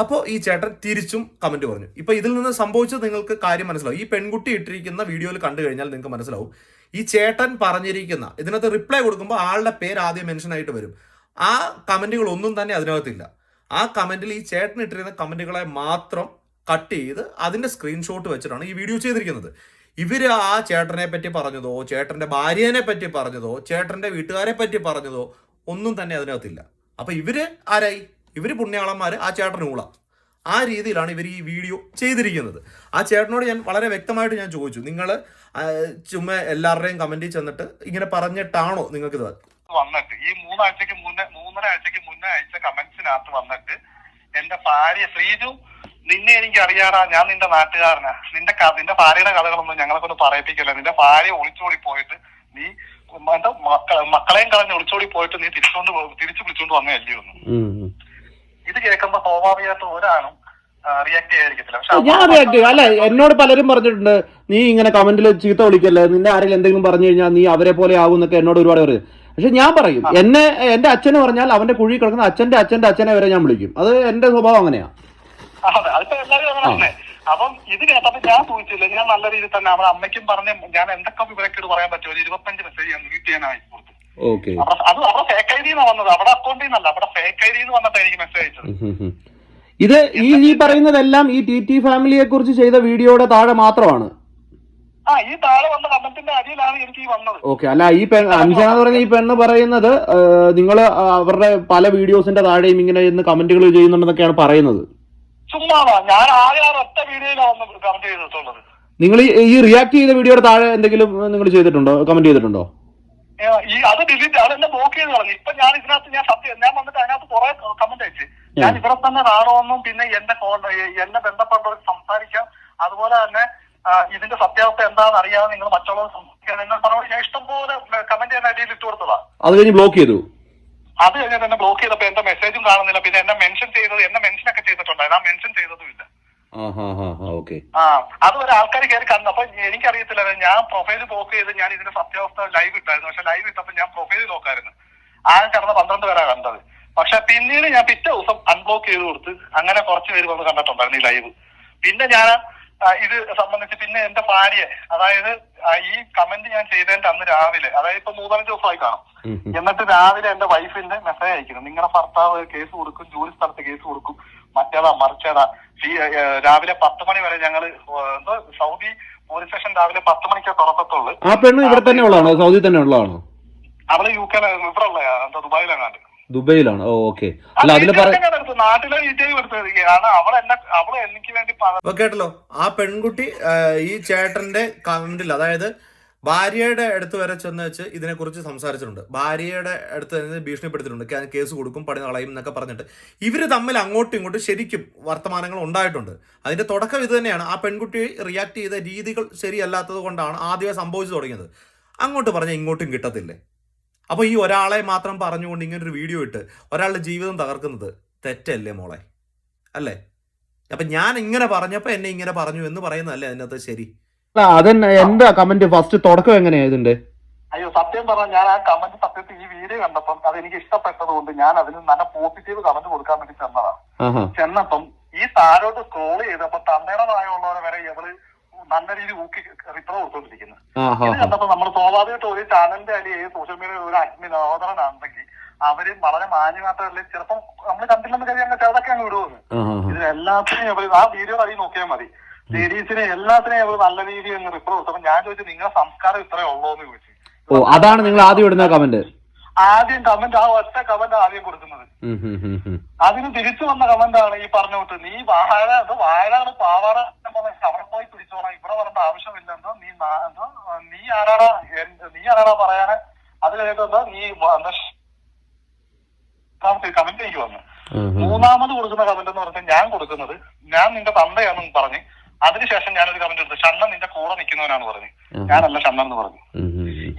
അപ്പോൾ ഈ ചേട്ടൻ തിരിച്ചും കമന്റ് പറഞ്ഞു. ഇപ്പോൾ ഇതിൽ നിന്ന് സംഭവിച്ചത് നിങ്ങൾക്ക് കാര്യം മനസ്സിലാവും. ഈ പെൺകുട്ടി ഇട്ടിരിക്കുന്ന വീഡിയോയിൽ കണ്ടു കഴിഞ്ഞാൽ നിങ്ങൾക്ക് മനസ്സിലാവും. ഈ ചേട്ടൻ പറഞ്ഞിരിക്കുന്ന ഇതിനകത്ത് റിപ്ലൈ കൊടുക്കുമ്പോൾ ആളുടെ പേര് ആദ്യം മെൻഷൻ ആയിട്ട് വരും. ആ കമന്റുകൾ ഒന്നും തന്നെ അതിനകത്തില്ല. ആ കമന്റിൽ ഈ ചേട്ടൻ ഇട്ടിരുന്ന കമന്റുകളെ മാത്രം കട്ട് ചെയ്ത് അതിന്റെ സ്ക്രീൻഷോട്ട് വെച്ചിട്ടാണ് ഈ വീഡിയോ ചെയ്തിരിക്കുന്നത്. ഇവർ ആ ചേട്ടനെ പറ്റി പറഞ്ഞതോ ചേട്ടന്റെ ഭാര്യനെ പറ്റി പറഞ്ഞതോ ചേട്ടന്റെ വീട്ടുകാരെ പറ്റി പറഞ്ഞതോ ഒന്നും തന്നെ അതിനകത്തില്ല. അപ്പം ഇവർ ആരായി? ഇവർ പുണ്യാളന്മാർ ആ ചേട്ടൻ ഊള. ആ രീതിയിലാണ് ഇവർ ഈ വീഡിയോ ചെയ്തിരിക്കുന്നത്. ആ ചേട്ടനോട് ഞാൻ വളരെ വ്യക്തമായിട്ട് ഞാൻ ചോദിച്ചു. നിങ്ങൾ ചുമ്മാ എല്ലാവരുടെയും കമന്റിൽ ചെന്നിട്ട് ഇങ്ങനെ പറഞ്ഞിട്ടാണോ നിങ്ങൾക്ക് ഇത് വന്നിട്ട്. ഈ മൂന്നാഴ്ചക്ക് മുന്നേ മൂന്നര ആഴ്ചക്ക് മുന്നേ അയച്ച കമന്റ്സിനകത്ത് വന്നിട്ട് എന്റെ ഭാര്യ ശ്രീജു നിന്നെ എനിക്ക് അറിയാടാ ഞാൻ നിന്റെ നാട്ടുകാരനാ. നിന്റെ നിന്റെ ഭാര്യയുടെ കഥകളൊന്നും ഞങ്ങളെ കൊണ്ട് പറയിപ്പിക്കില്ല. നിന്റെ ഭാര്യ ഒളിച്ചോടി പോയിട്ട് നീ എന്താ മക്കളെയും കളഞ്ഞ് ഒളിച്ചോടി പോയിട്ട് നീ തിരിച്ചോണ്ട് പോ- തിരിച്ചു വിളിച്ചോണ്ട് വന്നല്ലേ ഒന്ന് ഇത് കേൾക്കുമ്പോ സ്വാഭാവികമായിട്ട് ഒരാളും റിയാക്ട് ചെയ്യാതിരിക്കത്തില്ല. ഞാൻ റിയാക്ട് ചെയ്യും. അല്ല എന്നോട് പലരും പറഞ്ഞിട്ടുണ്ട് നീ ഇങ്ങനെ കമന്റിൽ ചീത്ത വിളിക്കല്ലേ? നിന്നെ ആരെങ്കിലും എന്തെങ്കിലും പറഞ്ഞു കഴിഞ്ഞാൽ നീ അവരെ പോലെ ആകും എന്നൊക്കെ എന്നോട് ഒരുപാട് പറയും. പക്ഷെ ഞാൻ പറയും എന്നെ എന്റെ അച്ഛന് പറഞ്ഞാൽ അവന്റെ കുഴി കിടക്കുന്ന അച്ഛന്റെ അച്ഛന്റെ അച്ഛനെ വരെ ഞാൻ വിളിക്കും. അത് എന്റെ സ്വഭാവം അങ്ങനെയാ. അപ്പം ഇത് കേട്ടപ്പോ ഞാൻ ചോദിച്ചില്ല ഞാൻ നല്ല രീതിയിൽ തന്നെ അവരുടെ അമ്മയ്ക്കും പറഞ്ഞ ഞാൻ എന്തൊക്കെ വിവരക്കേട് പറയാൻ പറ്റുമോ ഒരു ഇരുപത്തഞ്ച് മെസ്സേജ് ഞാൻ മ്യൂട്ട് കൊടുത്തു ഓക്കെ അത് അവിടെ ഫേക്ക് ഐ ഡി വന്നത്. അവിടെ അക്കൗണ്ടിൽ നിന്നല്ല അവിടെ ഫേക്ക് ഐ ഡി വന്നിട്ട് എനിക്ക് മെസ്സേജ് അയച്ചത്. ഇത് ഈ ഈ പറയുന്നതെല്ലാം ഈ ടി ടി ഫാമിലിയെ കുറിച്ച് ചെയ്ത വീഡിയോയുടെ താഴെ മാത്രമാണ്. ആ ഈ താഴെ വന്ന കമന്റിന്റെ അടിയിലാണ് എനിക്ക് ഈ വന്നത്. ഓക്കെ അല്ല ഈ പെൺ അഞ്ജന പറഞ്ഞ ഈ പെണ്ണ് പറയുന്നത് നിങ്ങൾ അവരുടെ പല വീഡിയോസിന്റെ താഴെയും ഇങ്ങനെ ഇന്ന് കമന്റുകൾ ചെയ്യുന്നുണ്ടെന്നൊക്കെയാണ് പറയുന്നത്. ചുമ്മാതാ. ഞാൻ ആകെ ഒറ്റ വീഡിയോയിലാണ് വന്ന് കമന്റ് ചെയ്തിട്ടുള്ളത്. നിങ്ങൾ ഈ- റിയാക്ട് ചെയ്ത വീഡിയോയുടെ താഴെ എന്തെങ്കിലും നിങ്ങൾ ചെയ്തിട്ടുണ്ടോ? കമന്റ് ചെയ്തിട്ടുണ്ടോ? ഈ അത് ഡിലീറ്റ് അത് എന്നെ ബ്ലോക്ക് ചെയ്ത് കളഞ്ഞു. ഇപ്പൊ ഞാൻ ഇതിനകത്ത് ഞാൻ സത്യം ഞാൻ വന്നിട്ട് അതിനകത്ത് കുറെ കമന്റ് അയച്ചു. ഞാൻ ഇവിടെ തന്നെ കാണുമെന്നും പിന്നെ എന്റെ എന്നെ ബന്ധപ്പെട്ടവർക്ക് സംസാരിക്കാം. അതുപോലെ തന്നെ ഇതിന്റെ സത്യാവസ്ഥ എന്താണെന്ന് അറിയാതെ നിങ്ങൾ മറ്റുള്ളവർ സംസാരിക്കാൻ. നിങ്ങൾ പറഞ്ഞോട് ഞാൻ ഇഷ്ടംപോലെ കമന്റ് ചെയ്യാൻ അടിയിൽ ഇട്ട് കൊടുത്തതാ. അത് കഴിഞ്ഞ് ബ്ലോക്ക് ചെയ്തു. അത് കഴിഞ്ഞ് എന്നെ ബ്ലോക്ക് ചെയ്തപ്പോ എന്റെ മെസ്സേജും കാണുന്നില്ല. പിന്നെ എന്നെ മെൻഷൻ ചെയ്തത് എന്നെ മെൻഷൻ ഒക്കെ ചെയ്തിട്ടുണ്ടായിരുന്നു. ആ മെൻഷൻ ചെയ്തതും ഇല്ല ആ അത് ഒരാൾക്കാർ കയറി കണ്ടു. അപ്പൊ എനിക്കറിയത്തില്ല ഞാൻ പ്രൊഫൈൽ ബ്ലോക്ക് ചെയ്ത് ഞാൻ ഇതിന്റെ സത്യാവസ്ഥ ലൈവ് ഇട്ടായിരുന്നു. പക്ഷെ ലൈവ് ഇട്ടപ്പോ ഞാൻ പ്രൊഫൈൽ നോക്കായിരുന്നു. ആകെ കിടന്ന പന്ത്രണ്ട് പേരാ കണ്ടത്. പക്ഷെ പിന്നീട് ഞാൻ പിറ്റേ ദിവസം അൺബ്ലോക്ക് ചെയ്ത് കൊടുത്ത് അങ്ങനെ കുറച്ച് പേര് വന്ന് കണ്ടിട്ടുണ്ടായിരുന്നു ഈ ലൈവ് പിന്നെ ഞാൻ ഇത് സംബന്ധിച്ച് പിന്നെ എന്റെ ഭാര്യ അതായത് ഈ കമന്റ് ഞാൻ ചെയ്തതിന്റെ അന്ന് രാവിലെ അതായത് ഇപ്പൊ മൂന്നാലഞ്ച് ദിവസമായി കാണും. എന്നിട്ട് രാവിലെ എന്റെ വൈഫിന്റെ മെസ്സേജ് അയക്കുന്നു. നിങ്ങളുടെ ഭർത്താവ് കേസ് കൊടുക്കും ജോലി സ്ഥലത്ത് കേസ് കൊടുക്കും. മറ്റേതാ മറിച്ചേതാ. രാവിലെ പത്ത് മണി വരെ ഞങ്ങൾ എന്തോ സൗദി പോലീസ് സ്റ്റേഷൻ രാവിലെ പത്ത് മണിക്കാ തുറക്കത്തുള്ളൂ. ആ പെണ്ണ് ഇവിടെ തന്നെ ഉള്ളതാണോ? സൗദി തന്നെ ഉള്ളതാണോ? അവൾ യു കെ ഇവിടെ ഉള്ള എന്താ ദുബായിലെങ്ങാണ്ട്. ദുബൈയിലാണ്? ഓക്കെ. അല്ല അതിൽ അപ്പൊ കേട്ടല്ലോ ആ പെൺകുട്ടി ഈ ചേട്ടന്റെ കമന്റിൽ അതായത് ഭാര്യയുടെ അടുത്ത് വരെ ചെന്ന് വെച്ച് ഇതിനെക്കുറിച്ച് സംസാരിച്ചിട്ടുണ്ട്. ഭാര്യയുടെ അടുത്ത് തന്നെ ഭീഷണിപ്പെടുത്തിയിട്ടുണ്ട്. "കേ- കേസ് കൊടുക്കും പണി കളയും എന്നൊക്കെ പറഞ്ഞിട്ട്. ഇവർ തമ്മിൽ അങ്ങോട്ടും ഇങ്ങോട്ടും ശരിക്കും വർത്തമാനങ്ങൾ ഉണ്ടായിട്ടുണ്ട്. അതിന്റെ തുടക്കം ഇത് തന്നെയാണ്. ആ പെൺകുട്ടി റിയാക്ട് ചെയ്ത രീതികൾ ശരിയല്ലാത്തത് കൊണ്ടാണ് ആദ്യമേ സംഭവിച്ചു തുടങ്ങിയത്. അങ്ങോട്ട് പറഞ്ഞാൽ ഇങ്ങോട്ടും കിട്ടത്തില്ലേ? അപ്പോൾ ഈ ഒരാളെ മാത്രം പറഞ്ഞുകൊണ്ട് ഇങ്ങനൊരു വീഡിയോ ഇട്ട് ഒരാളുടെ ജീവിതം തകർക്കുന്നത് തെറ്റല്ലേ മോളെ? അല്ലേ? അപ്പം ഞാൻ ഇങ്ങനെ പറഞ്ഞപ്പോൾ എന്നെ ഇങ്ങനെ പറഞ്ഞു എന്ന് പറയുന്നതല്ലേ അതിനകത്ത് ശരി? അതെന്നെ എന്താ കമന്റ് ഫസ്റ്റ് തുടക്കം എങ്ങനെയാ ഇതിന്റെ? അയ്യോ സത്യം പറഞ്ഞാൽ ഞാൻ ആ കമന്റ് സത്യത്തിൽ ഈ വീഡിയോ കണ്ടപ്പം അത് എനിക്ക് ഇഷ്ടപ്പെട്ടത് കൊണ്ട് ഞാൻ അതിന് നല്ല പോസിറ്റീവ് കമന്റ് കൊടുക്കാൻ വേണ്ടി ചെന്നതാണ് ചെന്നപ്പം ഈ താരോട്ട് സ്ക്രോൾ ചെയ്തപ്പോ പ്രായമുള്ളവരെ വരെ ഇവൾ നല്ല രീതിയിൽ ഊക്കി റിപ്ലൈ കൊടുത്തോണ്ടിരിക്കുന്നത് ഇത് കണ്ടപ്പോ നമ്മൾ സ്വാഭാവികമായിട്ട് ഒരു ചാനലിന്റെ അല്ലെങ്കിൽ സോഷ്യൽ മീഡിയ ഒരു അഡ്മിൻ അവതരണാണെങ്കിൽ അവർ വളരെ മാന്യമായിട്ടല്ലേ ചിലപ്പം നമ്മൾ കണ്ടില്ലെന്ന് കരുതി അതൊക്കെ അങ്ങ് വിടുമെന്ന് ഇതിലെല്ലാത്തിനും അവർ ആ വീഡിയോ വഴി നോക്കിയാൽ മതി. ലേഡീസിനെ എല്ലാത്തിനെയും അവർ നല്ല രീതിയിൽ കൊടുത്തു അപ്പൊ ഞാൻ ചോദിച്ചു നിങ്ങളുടെ സംസ്കാരം ഇത്രേ ഉള്ളൂ എന്ന് ചോദിച്ചു. ഓ അതാണ് നിങ്ങൾ ആദ്യം ഇടുന്ന കമന്റ് ആദ്യം കമന്റ് ആ ഒറ്റ കമന്റ് ആദ്യം കൊടുക്കുന്നത്. അതിന് തിരിച്ചു വന്ന കമന്റ് ആണ് ഈ പറഞ്ഞ വിട്ട് നീ വാഴ അത് വാഴാണ് പറഞ്ഞ് അവിടെ പോയി പിടിച്ചോണം ഇവിടെ വരേണ്ട ആവശ്യമില്ല എന്തോ നീ എന്തോ നീ ആരാടാ? നീ ആരാടാ പറയാന് അത് കഴിഞ്ഞിട്ട് നീ കമന്റ് എനിക്ക് വന്നു. മൂന്നാമത് കൊടുക്കുന്ന കമന്റ് എന്ന് പറഞ്ഞാൽ ഞാൻ കൊടുക്കുന്നത് ഞാൻ നിന്റെ തന്തയാണെന്ന് പറഞ്ഞ് അതിനുശേഷം ഞാനൊരു കമന്റ് എടുത്തു. ഷണ്ണൻ നിന്റെ കൂടെ നിൽക്കുന്നവനാണ് പറഞ്ഞു. ഞാനല്ല ഷണ്ണൻ എന്ന് പറഞ്ഞു.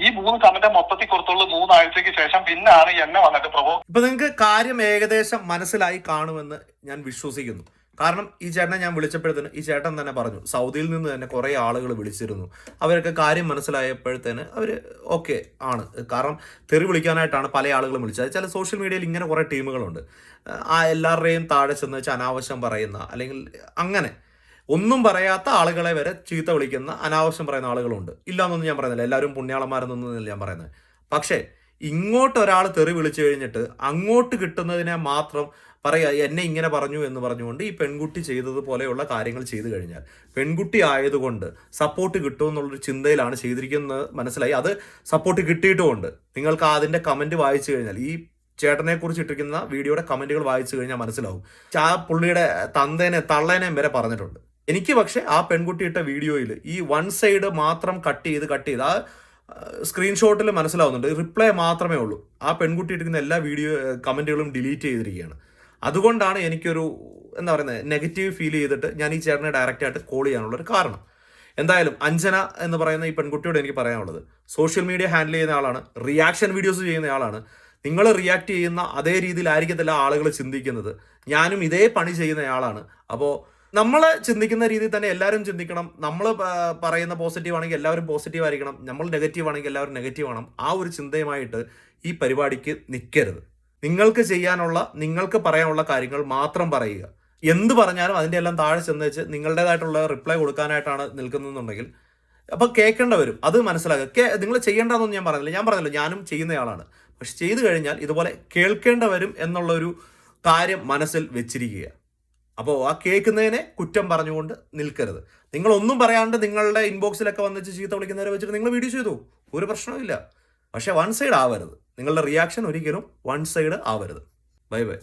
ഈ മൂന്ന് കമന്റ് മൊത്തത്തിൽ കൊടുത്തുള്ള. മൂന്നാഴ്ചക്ക് ശേഷം പിന്നാണ് എന്നെ വന്നിട്ട് പ്രഭോ ഇപ്പൊ നിങ്ങൾക്ക് കാര്യം ഏകദേശം മനസ്സിലായി കാണുമെന്ന് ഞാൻ വിശ്വസിക്കുന്നു. കാരണം ഈ ചേട്ടനെ ഞാൻ വിളിച്ചപ്പോഴത്തേന് ഈ ചേട്ടൻ തന്നെ പറഞ്ഞു. സൗദിയിൽ നിന്ന് തന്നെ കുറേ ആളുകൾ വിളിച്ചിരുന്നു. അവരൊക്കെ കാര്യം മനസ്സിലായപ്പോഴത്തേന് അവർ ഓക്കെ ആണ്. കാരണം തെറി വിളിക്കാനായിട്ടാണ് പല ആളുകളും വിളിച്ചത്. ചില സോഷ്യൽ മീഡിയയിൽ ഇങ്ങനെ കുറേ ടീമുകളുണ്ട്. ആ എല്ലാവരുടെയും താഴെ ചെന്ന് വെച്ച് അനാവശ്യം പറയുന്ന അല്ലെങ്കിൽ അങ്ങനെ ഒന്നും പറയാത്ത ആളുകളെ വരെ ചീത്ത വിളിക്കുന്ന അനാവശ്യം പറയുന്ന ആളുകളുണ്ട്. ഇല്ലാന്നൊന്നും ഞാൻ പറയുന്നില്ല. എല്ലാവരും പുണ്യാളന്മാരെന്നൊന്നും ഞാൻ പറയുന്നത്. പക്ഷേ ഇങ്ങോട്ട് ഒരാൾ തെറി വിളിച്ചു കഴിഞ്ഞിട്ട് അങ്ങോട്ട് കിട്ടുന്നതിനെ മാത്രം പറയുക എന്നെ ഇങ്ങനെ പറഞ്ഞു എന്ന് പറഞ്ഞുകൊണ്ട് ഈ പെൺകുട്ടി ചെയ്തതുപോലെയുള്ള കാര്യങ്ങൾ ചെയ്തു കഴിഞ്ഞാൽ പെൺകുട്ടി ആയതുകൊണ്ട് സപ്പോർട്ട് കിട്ടുമെന്നുള്ളൊരു ചിന്തയിലാണ് ചെയ്തിരിക്കുന്നത് മനസ്സിലായി? അത് സപ്പോർട്ട് കിട്ടിയിട്ടുമുണ്ട്. നിങ്ങൾക്ക് അതിന്റെ കമന്റ് വായിച്ചു കഴിഞ്ഞാൽ ഈ ചേട്ടനെ കുറിച്ച് ഇട്ടിരിക്കുന്ന വീഡിയോയുടെ കമന്റുകൾ വായിച്ചു കഴിഞ്ഞാൽ മനസ്സിലാവും. ആ പുള്ളിയുടെ തന്തേനെ തള്ളേനെയും വരെ പറഞ്ഞിട്ടുണ്ട്. എനിക്ക് പക്ഷേ ആ പെൺകുട്ടി ഇട്ട വീഡിയോയിൽ ഈ വൺ സൈഡ് മാത്രം കട്ട് ചെയ്ത് കട്ട് ചെയ്ത് ആ സ്ക്രീൻഷോട്ടിൽ മനസ്സിലാവുന്നുണ്ട്. റിപ്ലൈ മാത്രമേ ഉള്ളൂ. ആ പെൺകുട്ടി ഇട്ടിരിക്കുന്ന എല്ലാ വീഡിയോ കമന്റുകളും ഡിലീറ്റ് ചെയ്തിരിക്കുകയാണ്. അതുകൊണ്ടാണ് എനിക്കൊരു എന്താ പറയുന്നത് നെഗറ്റീവ് ഫീൽ ചെയ്തിട്ട് ഞാൻ ഈ ചേട്ടനെ ഡയറക്റ്റ് ആയിട്ട് കോൾ ചെയ്യാനുള്ളൊരു കാരണം. എന്തായാലും അഞ്ജന എന്ന് പറയുന്ന ഈ പെൺകുട്ടിയോട് എനിക്ക് പറയാനുള്ളത്. സോഷ്യൽ മീഡിയ ഹാൻഡിൽ ചെയ്യുന്ന ആളാണ് റിയാക്ഷൻ വീഡിയോസ് ചെയ്യുന്ന ആളാണ്. നിങ്ങൾ റിയാക്ട് ചെയ്യുന്ന അതേ രീതിയിലായിരിക്കത്തില്ല ആളുകൾ ചിന്തിക്കുന്നത്. ഞാനും ഇതേ പണി ചെയ്യുന്ന ആളാണ്. അപ്പോൾ നമ്മൾ ചിന്തിക്കുന്ന രീതിയിൽ തന്നെ എല്ലാവരും ചിന്തിക്കണം. നമ്മൾ പറയുന്ന പോസിറ്റീവ് ആണെങ്കിൽ എല്ലാവരും പോസിറ്റീവ് ആയിരിക്കണം. നമ്മൾ നെഗറ്റീവ് ആണെങ്കിൽ എല്ലാവരും നെഗറ്റീവ് ആണ് ആ ഒരു ചിന്തയുമായിട്ട് ഈ പരിപാടിക്ക് നിൽക്കരുത് നിങ്ങൾക്ക് ചെയ്യാനുള്ള നിങ്ങൾക്ക് പറയാനുള്ള കാര്യങ്ങൾ മാത്രം പറയുക. എന്ത് പറഞ്ഞാലും അതിന്റെ എല്ലാം താഴെ ചെന്ന് വെച്ച് നിങ്ങളുടേതായിട്ടുള്ള റിപ്ലൈ കൊടുക്കാനായിട്ടാണ് നിൽക്കുന്നതെന്നുണ്ടെങ്കിൽ അപ്പോൾ കേൾക്കേണ്ട വരും. അത് മനസ്സിലാക്കുക. നിങ്ങൾ ചെയ്യേണ്ടതെന്നൊന്നും ഞാൻ പറഞ്ഞില്ല. ഞാൻ പറഞ്ഞില്ല ഞാനും ചെയ്യുന്നയാളാണ്. പക്ഷെ ചെയ്തു കഴിഞ്ഞാൽ ഇതുപോലെ കേൾക്കേണ്ട വരും എന്നുള്ളൊരു കാര്യം മനസ്സിൽ വെച്ചിരിക്കുക. അപ്പോൾ ആ കേൾക്കുന്നതിനെ കുറ്റം പറഞ്ഞുകൊണ്ട് നിൽക്കരുത്. നിങ്ങൾ ഒന്നും പറയാണ്ട് നിങ്ങളുടെ ഇൻബോക്സിലൊക്കെ വന്നിച്ച് ചീത്ത വിളിക്കുന്നവരെ വെച്ചിട്ട് നിങ്ങൾ വീഡിയോ ചെയ്തു. ഒരു പ്രശ്നവുമില്ല പക്ഷേ വൺ സൈഡ് ആവരുത്. നിങ്ങളുടെ റിയാക്ഷൻ ഒരിക്കലും വൺ സൈഡ് ആവരുത്. Bye bye.